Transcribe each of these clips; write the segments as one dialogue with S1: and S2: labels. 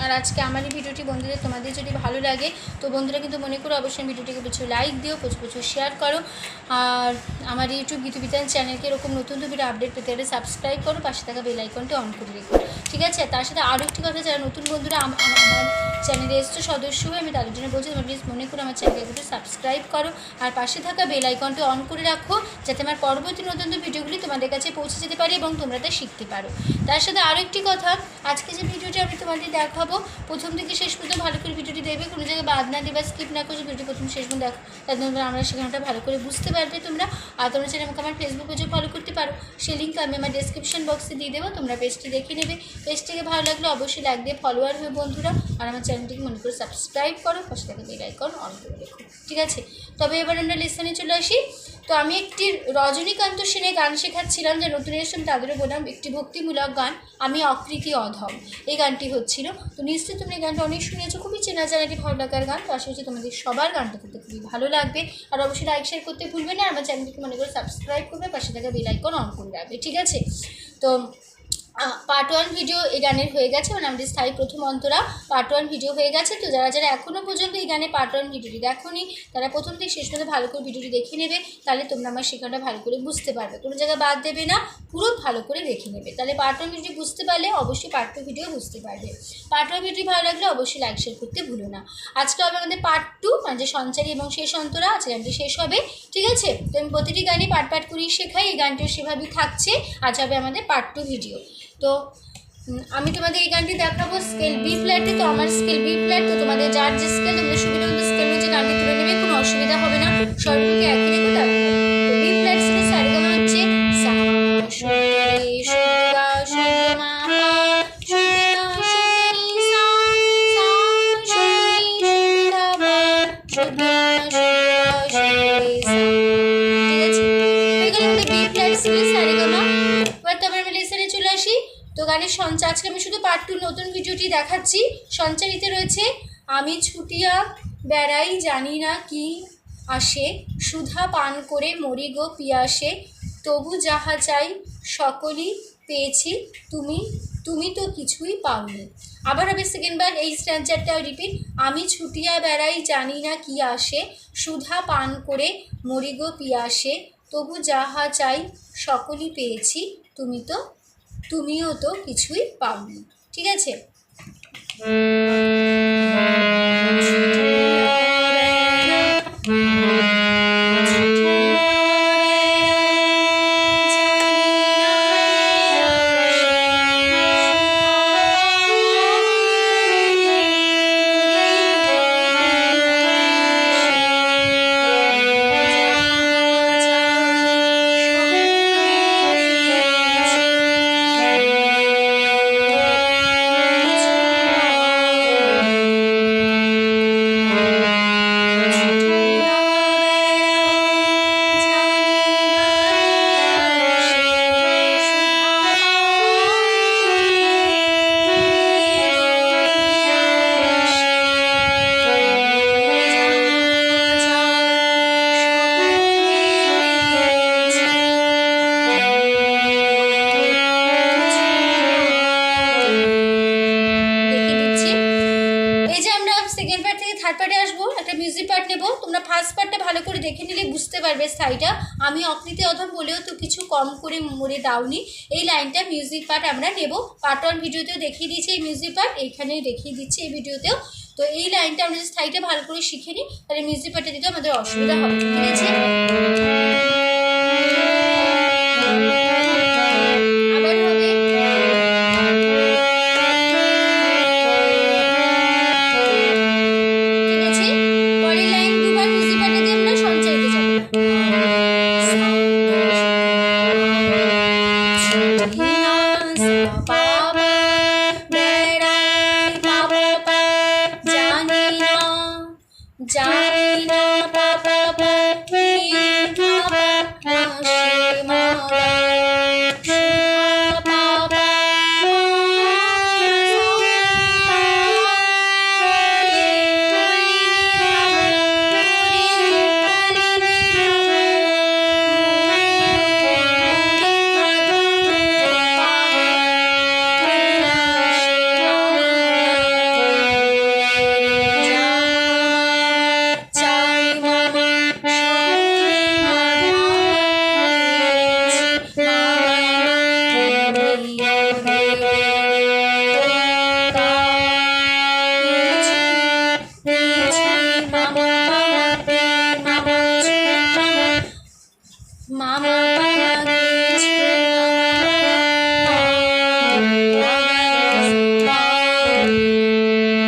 S1: আর আজকে আমার এই ভিডিওটি বন্ধুদের, তোমাদের যদি ভালো লাগে, তো বন্ধুরা কিন্তু মনে করো অবশ্যই ভিডিওটিকে প্রচুর লাইক দিও, প্রচুর প্রচুর শেয়ার করো। আর আমার ইউটিউব গীতবিতান চ্যানেলকে এরকম নতুন ভিডিও আপডেট পেতে গেলে সাবস্ক্রাইব করো, পাশে থাকা বেল আইকনটি অন করে রেখো। ঠিক আছে? তার সাথে আরও একটি কথা, যারা নতুন বন্ধুরা আম- আম- আমার চ্যানেলে এসছো, সদস্য হয়ে, আমি তাদের জন্য বলছি, তোমরা প্লিজ মনে করো আমার চ্যানেলকে একটু সাবস্ক্রাইব করো। আর পাশে থাকা বেল আইকনটি অন করে রাখো, যাতে আমার পরবর্তী নতুন নতুন ভিডিওগুলি তোমাদের কাছে পৌঁছে যেতে পারে এবং তোমরা তা শিখতে পারো। তার সাথে আরও একটি কথা, আজকে যে ভিডিওটি আমি তোমাদের দেখাবো প্রথম থেকে শেষ পর্যন্ত ভালো করে ভিডিওটি দেবে কোনো জায়গায় বাদ না দিয়ে বা স্কিপ না করে ভিডিওটি প্রথম শেষ পর্যন্ত দেখো। তোমরা আমরা সেখানটা ভালো করে বুঝতে পারবে তোমরা। আর তোমরা চাইলে আমাকে আমার ফেসবুক পেজে ফলো করতে পারো। সেই লিঙ্ক আমি আমার ডেসক্রিপশন বক্সে দিয়ে দেবো, তোমরা পেজটি দেখে নেবে। পেজটিকে ভালো লাগলে অবশ্যই লাইক দিয়ে ফলোয়ার হয়ে বন্ধুরা, আর আমার চ্যানেলটিকে মনে করে সাবস্ক্রাইব করো, পাশে থেকে বেল আইকন অন করে রেখো। ঠিক আছে? তবে এবার আমরা লেসনে চলে আসি। তো আমি একটি রজনীকান্ত সেনের গান শেখাচ্ছিলাম, যে নতুন এসেছেন তাদেরও বললাম, একটি ভক্তিমূলক গান, আমি অকৃতি অধম। এই গানটি হচ্ছিল। তো নিশ্চয়ই তুমি এই গানটা অনেক শুনেছো, খুবই চেনা জানা একটি ভালো লাগার গান, তো আশা করছি তোমাদের সবার গানটা করতে খুবই ভালো লাগবে। আর অবশ্যই লাইক শেয়ার করতে ভুলবে না, আমার চ্যানেলটিকে মনে করে সাবস্ক্রাইব করবে, পাশে থাকা বেল আইকন অন করে রাখবে, ঠিক আছে? তো পার্ট ওয়ান ভিডিও এই গানের হয়ে গেছে মানে আমাদের স্থায়ী প্রথম অন্তরা পার্ট ওয়ান ভিডিও হয়ে গেছে। তো যারা যারা এখনও পর্যন্ত এই গানে পার্ট ওয়ান ভিডিওটি দেখোনি, তারা প্রথম থেকে শেষ পর্যন্ত ভালো করে ভিডিওটি দেখে নেবে, তাহলে তোমরা আমার শেখাটা ভালো করে বুঝতে পারবে। কোনো জায়গায় বাদ দেবে না, পুরো ভালো করে দেখে নেবে। তাহলে পার্ট ওয়ান ভিডিও বুঝতে পারলে অবশ্যই পার্ট টু ভিডিও বুঝতে পারবে। পার্ট ওয়ান ভিডিও ভালো লাগলে অবশ্যই লাইক শেয়ার করতে ভুলো না। আজকে হবে আমাদের পার্ট টু মানে যে সঞ্চারী এবং শেষ অন্তরা আছে গানটি শেষ হবে। ঠিক আছে? তো আমি প্রতিটি গানই পার্ট পার্ট করেই শেখাই, এই গানটিও সেভাবেই থাকছে। আজ হবে আমাদের পার্ট টু ভিডিও তো আমি তোমাদের এই গানটি দেখাবো স্কেল বি ফ্ল্যাটে তো আমার স্কেল বি ফ্ল্যাট তো তোমাদের যার যে স্কেল তোমাদের সুবিধা মতো স্কেল হচ্ছে গানটি তুলে নেবে, কোনো অসুবিধা হবে না। স্বরটিকে সঞ্চার আজকে আমি শুধু পার্ট টু নতুন ভিডিওটি দেখাচ্ছি। সঞ্চারিতে রয়েছে, আমি ছুটিয়া বেড়াই, জানি না কি আসে, সুধা পান করে মরি গো পিয়াসে, তবু যাহা চাই সকলই পেয়েছি, তুমি তুমি তো কিছুই পাওনি। আবার হবে সেকেন্ডবার এই স্ট্যান্ডারটা রিপিট আমি ছুটিয়া বেড়াই, জানি না কি আসে, সুধা পান করে মরি গো পিয়াসে, তবু যাহা চাই সকলই পেয়েছি, তুমি তো তুমিও তো কিছুই পাওনি ঠিক আছে? ভালো করে দেখে নিলে বুঝতে পারবে স্থায়ীটা। আমি অকৃতি অধম বলেও তো কিছু কম করে মরে দাওনি। এই লাইনটা মিউজিক পার্ট আমরা নেব। পার্ট ওয়ান ভিডিওতেও দেখিয়ে দিয়েছি এই মিউজিক পার্ট এইখানে দেখিয়ে দিচ্ছি এই ভিডিওতেও তো এই লাইনটা আমরা যদি স্থায়ীটা ভালো করে শিখে নিই, তাহলে মিউজিক পার্টে দিতে আমাদের অসুবিধা হবে। ঠিক আছে?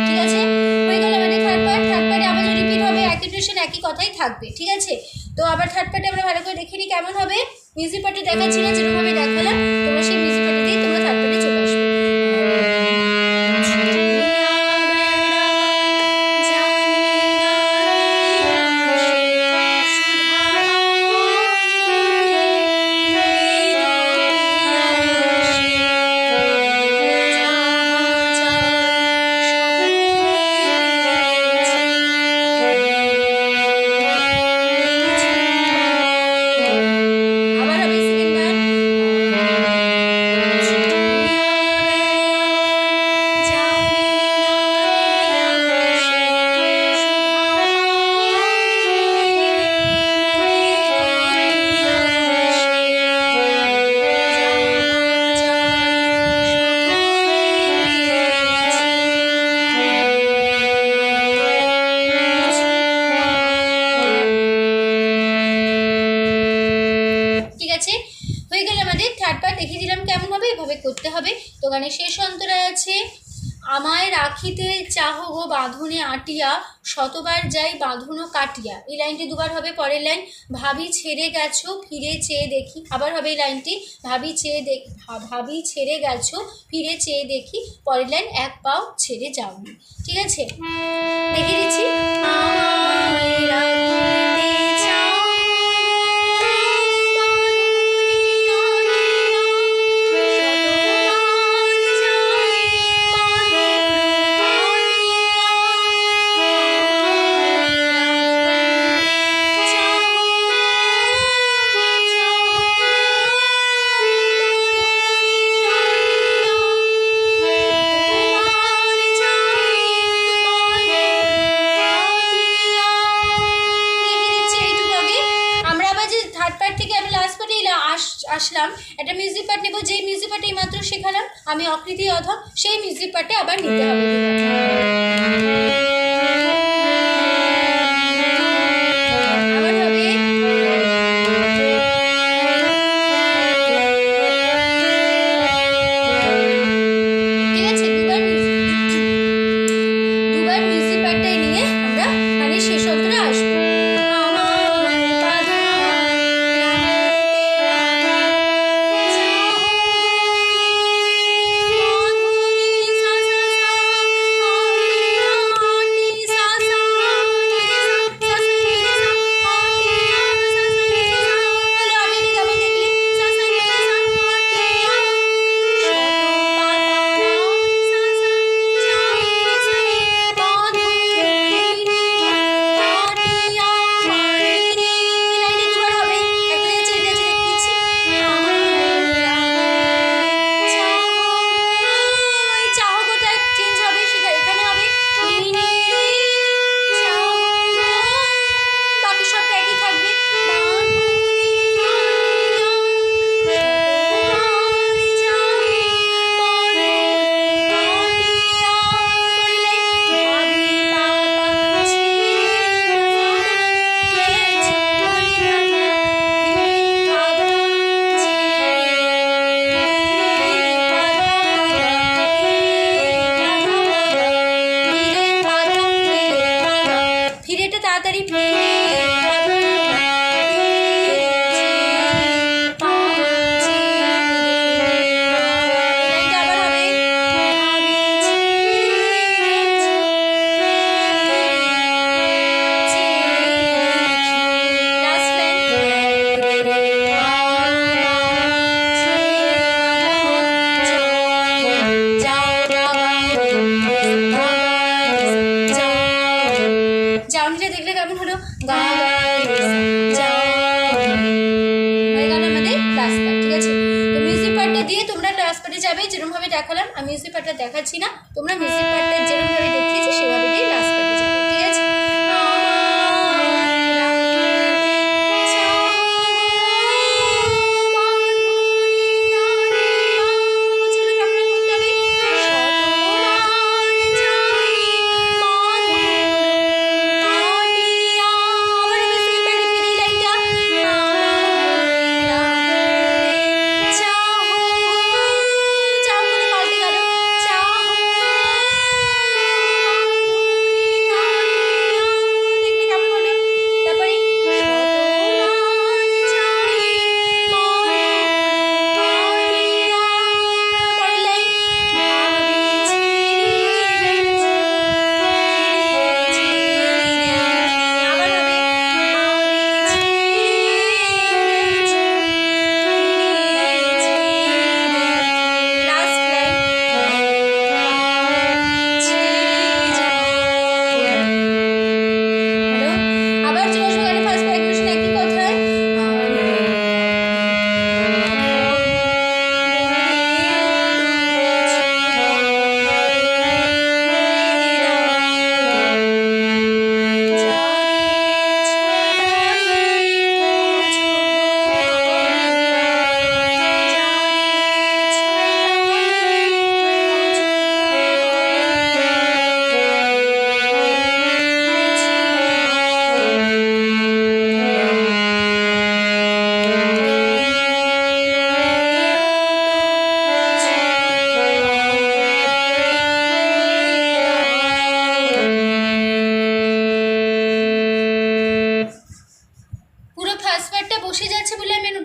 S1: ঠিক আছে? থার্ড পার্ট থার্ড পার্টে একই কথাই থাকবে, ঠিক আছে? তো আবার থার্ড পার্টে আমরা ভালো করে দেখে কেমন হবে। মিউজিক পার্টে দেখাচ্ছি না, যেরকমভাবে দেখালাম, তোমরা সেই মিউজিক পার্টে দিয়ে পার্ট দেখিয়ে দিলাম কেমন হবে, এভাবে করতে হবে। তো গানের শেষ অন্তরায় আছে, আমায় রাখিতে চাহ গো বাঁধনে আটিয়া, শতবার যাই বাঁধনও কাটিয়া। এই লাইনটি দুবার হবে পরের লাইন, ভাবি ছেড়ে গেছো, ফিরে চেয়ে দেখি। আবার হবে এই লাইনটি, ভাবি চেয়ে দেখ ভাবি ছেড়ে গেছো, ফিরে চেয়ে দেখি। পরের লাইন, এক পাও ছেড়ে যাওনি। ঠিক আছে? দেখিয়ে দিচ্ছি আসলাম। একটা মিউজিক পার্ট নেব, যেই মিউজিক পার্টে মাত্র শেখালাম, আমি অকৃতি অধম, সেই মিউজিক পার্টে আবার নিতে হবে। যাবে যেরকমভাবে দেখালাম আমি মিউজিক পার্টটা দেখাচ্ছি না। তোমরা মিউজিক পার্টটা যেরকমভাবে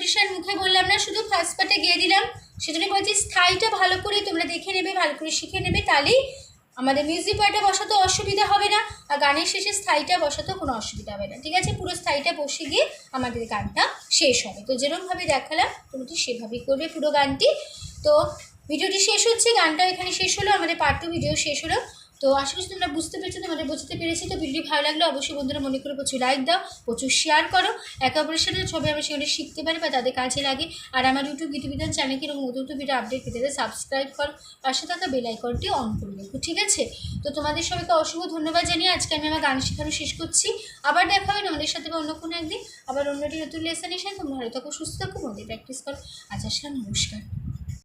S1: বলে মুখে বললাম না, শুধু ফার্স্ট পার্টে গিয়ে দিলাম। সেজন্য বলছি, স্থায়ীটা ভালো করে তোমরা দেখে নেবে, ভালো করে শিখে নেবে তাহলেই আমাদের মিউজিক পার্টে বসাতে অসুবিধা হবে না। আর গানের শেষে স্থায়ীটা বসাতেও কোনো অসুবিধা হবে না, ঠিক আছে? পুরো স্থায়ীটা বসে গিয়ে আমাদের গানটা শেষ হবে। তো যেরকমভাবে দেখালাম তুমি ঠিক সেভাবেই করবে পুরো গানটি। তো ভিডিওটি শেষ হচ্ছে গানটা এখানে শেষ হলো, আমাদের পার্ট টু ভিডিও শেষ হলো। তো আশা করছি তোমরা বুঝতে পেরেছ, তোমাদের বুঝতে পেরেছি। তো ভিডিওটি ভালো লাগলে অবশ্যই বন্ধুরা মনে করে প্রচুর লাইক দাও, প্রচুর শেয়ার করো। একে অপরের সাথে ছবি আমরা সেগুলো শিখতে পারি বা তাদের কাজে লাগে। আর আমার ইউটিউব গীতবিধান চ্যানেলকে এরকম নতুন ভিডিও আপডেট পেতে সাবস্ক্রাইব করো। পাশে থাকা বেল আইকনটি অন করে রেখো, ঠিক আছে? তো তোমাদের সবাইকে অসংখ্য ধন্যবাদ জানিয়ে আজকে আমি আমার গান শেখানো শেষ করছি। আবার দেখা হবে তোমাদের সাথে বা অন্য কোনো একদিন। আবার অন্যটি নতুন লেসন এসে তোমরা ভালো থাকো, সুস্থ থাকো মধ্যে প্র্যাকটিস করো। আচ্ছা নমস্কার।